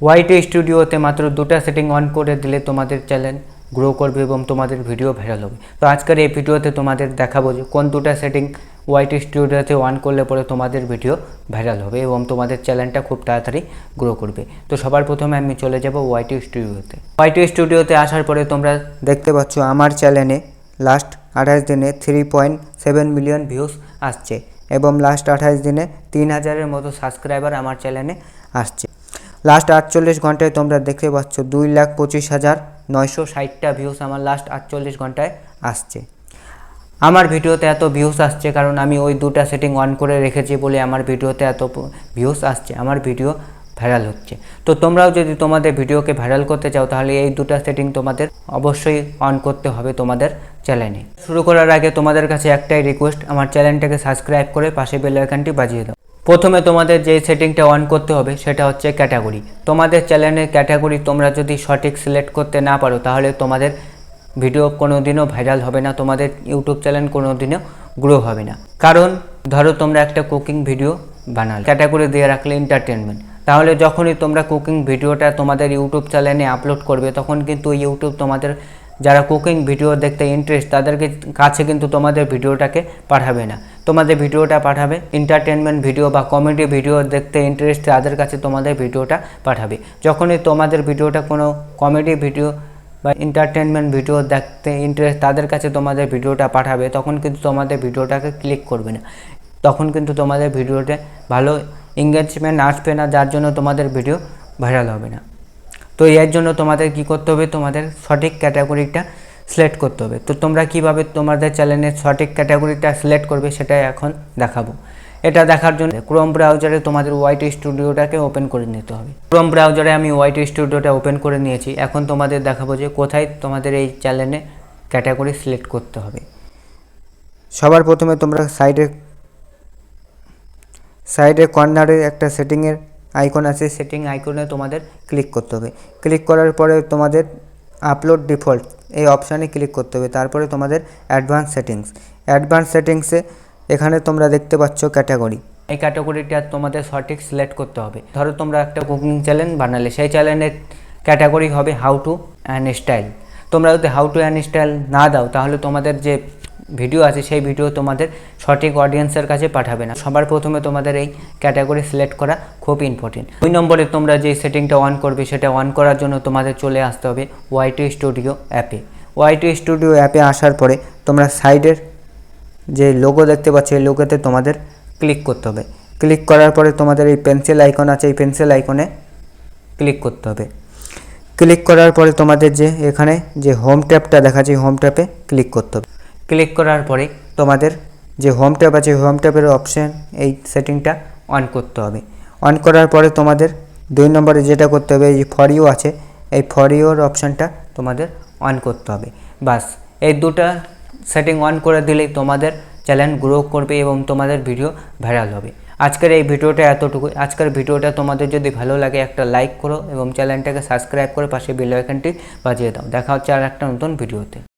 ওয়াইটি স্টুডিওতে মাত্র দুটো সেটিং অন করে দিলে তোমাদের চ্যানেল গ্রো করবে এবং তোমাদের ভিডিও ভাইরাল হবে। তো আজকের এই ভিডিওতে তোমাদের দেখাবো যে কোন দুটো সেটিং ওয়াইটি স্টুডিওতে অন করলে পরে তোমাদের ভিডিও ভাইরাল হবে এবং তোমাদের চ্যানেলটা খুব তাড়াতাড়ি গ্রো করবে। তো সবার প্রথমে আমি চলে যাব ওয়াইটি স্টুডিওতে ওয়াইটি স্টুডিওতে আসার পরে তোমরা দেখতে পাচ্ছ আমার চ্যানেলে লাস্ট আঠাশ দিনে three point seven million views আসছে এবং লাস্ট আঠাশ দিনে তিন হাজারের মতো সাবস্ক্রাইবার আমার চ্যানেলে আসছে। লাস্ট আটচল্লিশ ঘন্টায় তোমরা দেখতে পাচ্ছ দুই লাখ পঁচিশ হাজার নয়শো ষাটটা ভিউস আমার লাস্ট আটচল্লিশ ঘন্টায় আসছে। আমার ভিডিওতে এত ভিউস আসছে কারণ আমি ওই দুটা সেটিং অন করে রেখেছি বলে আমার ভিডিওতে এত ভিউস আসছে, আমার ভিডিও ভাইরাল হচ্ছে। তো তোমরাও যদি তোমাদের ভিডিওকে ভাইরাল করতে চাও তাহলে এই দুটো সেটিং তোমাদের অবশ্যই অন করতে হবে তোমাদের চ্যানেলে শুরু করার আগে তোমাদের কাছে একটাই রিকোয়েস্ট আমার চ্যানেলটাকে সাবস্ক্রাইব করে পাশে বেল আইকনটি বাজিয়ে দাও। প্রথমে তোমাদের যে সেটিংটা অন করতে হবে, সেটা হচ্ছে ক্যাটাগরি তোমাদের চ্যানেলের ক্যাটাগরি তোমরা যদি সঠিক সিলেক্ট করতে না পারো, তাহলে তোমাদের ভিডিও কোনো দিনও ভাইরাল হবে না, তোমাদের ইউটিউব চ্যানেল কোনো দিনও গ্রো হবে না। কারণ, ধরো তোমরা একটা কুকিং ভিডিও বানালে ক্যাটাগরি দিয়ে রাখলে এন্টারটেনমেন্ট তাহলে যখনই তোমরা কুকিং ভিডিওটা তোমাদের ইউটিউব চ্যানেলে আপলোড করবে, তখন কিন্তু ইউটিউব তোমাদের, যারা কুকিং ভিডিও দেখতে ইন্টারেস্ট তাদেরকে কাছে কিন্তু তোমাদের ভিডিওটাকে পাঠাবে না। তোমাদের ভিডিওটা পাঠাবে। এন্টারটেনমেন্ট ভিডিও বা কমেডি ভিডিও দেখতে ইন্টারেস্ট তাদের কাছে তোমাদের ভিডিওটা পাঠাবে। যখনই তোমাদের ভিডিওটা কোনো কমেডি ভিডিও বা এন্টারটেনমেন্ট ভিডিও দেখতে ইন্টারেস্ট তাদের কাছে তোমাদের ভিডিওটা পাঠাবে, তখন কিন্তু তোমাদের ভিডিওটাকে ক্লিক করবে না। তখন কিন্তু তোমাদের ভিডিওতে ভালো এঙ্গেজমেন্ট আসবে না, যার জন্য তোমাদের ভিডিও ভাইরাল হবে না। তো এর জন্য তোমাদের কি করতে হবে? তোমাদের সঠিক ক্যাটাগরিটা সিলেক্ট করতে হবে। তো তোমরা কীভাবে তোমাদের চ্যানেলের সঠিক ক্যাটাগরিটা সিলেক্ট করবে সেটা এখন দেখাবো। এটা দেখার জন্য ক্রোম ব্রাউজারে তোমাদের ওয়াইটি স্টুডিওটাকে ওপেন করে নিতে হবে। ক্রোম ব্রাউজারে আমি ওয়াইটি স্টুডিওটা ওপেন করে নিয়েছি। এখন তোমাদের দেখাবো যে কোথায় তোমাদের এই চ্যানেলে ক্যাটাগরি সিলেক্ট করতে হবে। সবার প্রথমে তোমরা সাইডে সাইডে কর্নারে একটা সেটিংয়ের আইকন আছে। সেটিং আইকনে তোমাদের ক্লিক করতে হবে। ক্লিক করার পরে তোমাদের আপলোড ডিফল্ট এই অপশানে ক্লিক করতে হবে। তারপরে তোমাদের অ্যাডভান্স সেটিংস অ্যাডভান্স সেটিংসে এখানে তোমরা দেখতে পাচ্ছ ক্যাটাগরি এই ক্যাটাগরিটা তোমাদের সঠিক সিলেক্ট করতে হবে। ধরো তোমরা একটা কুকিং চ্যানেল বানালে, সেই চ্যানেলের ক্যাটাগরি হবে হাউ টু অ্যান্ড স্টাইল তোমরা যদি হাউ টু অ্যান্ড স্টাইল না দাও, তাহলে তোমাদের যে ভিডিও আছে, সেই ভিডিও তোমাদের সঠিক অডিয়েন্সের কাছে পাঠাবে না। সবার প্রথমে তোমাদের এই ক্যাটাগরি সিলেক্ট করা খুব ইম্পর্টেন্ট দুই নম্বরে তোমরা যে সেটিংটা অন করবে, সেটা অন করার জন্য তোমাদের চলে আসতে হবে ওয়াইটি স্টুডিও অ্যাপে ওয়াইটি স্টুডিও অ্যাপে আসার পরে তোমরা সাইডের যে লোগো দেখতে পাচ্ছ, এই লোগোতে তোমাদের ক্লিক করতে হবে। ক্লিক করার পরে তোমাদের এই পেন্সিল আইকন আছে, এই পেন্সিল আইকনে ক্লিক করতে হবে। ক্লিক করার পরে তোমাদের যে এখানে যে হোম ট্যাবটা দেখাচ্ছে হোম ট্যাবে ক্লিক করতে হবে। ক্লিক করার পরে তোমাদের যে হোম ট্যাব আছে হোম ট্যাবের অপশান এই সেটিংটা অন করতে হবে। অন করার পরে তোমাদের দুই নম্বরে যেটা করতে হবে, এই ফর ইউ আছে, এই ফর ইউর অপশানটা তোমাদের অন করতে হবে। বাস এই দুটা সেটিং অন করে দিলেই তোমাদের চ্যানেল গ্রো করবে এবং তোমাদের ভিডিও ভাইরাল হবে। আজকের এই ভিডিওটা এতটুকু। আজকের ভিডিওটা তোমাদের যদি ভালো লাগে, একটা লাইক করো এবং চ্যানেলটাকে সাবস্ক্রাইব করে পাশে বেল আইকনটি বাজিয়ে দাও। দেখা হচ্ছে আর একটা নতুন ভিডিওতে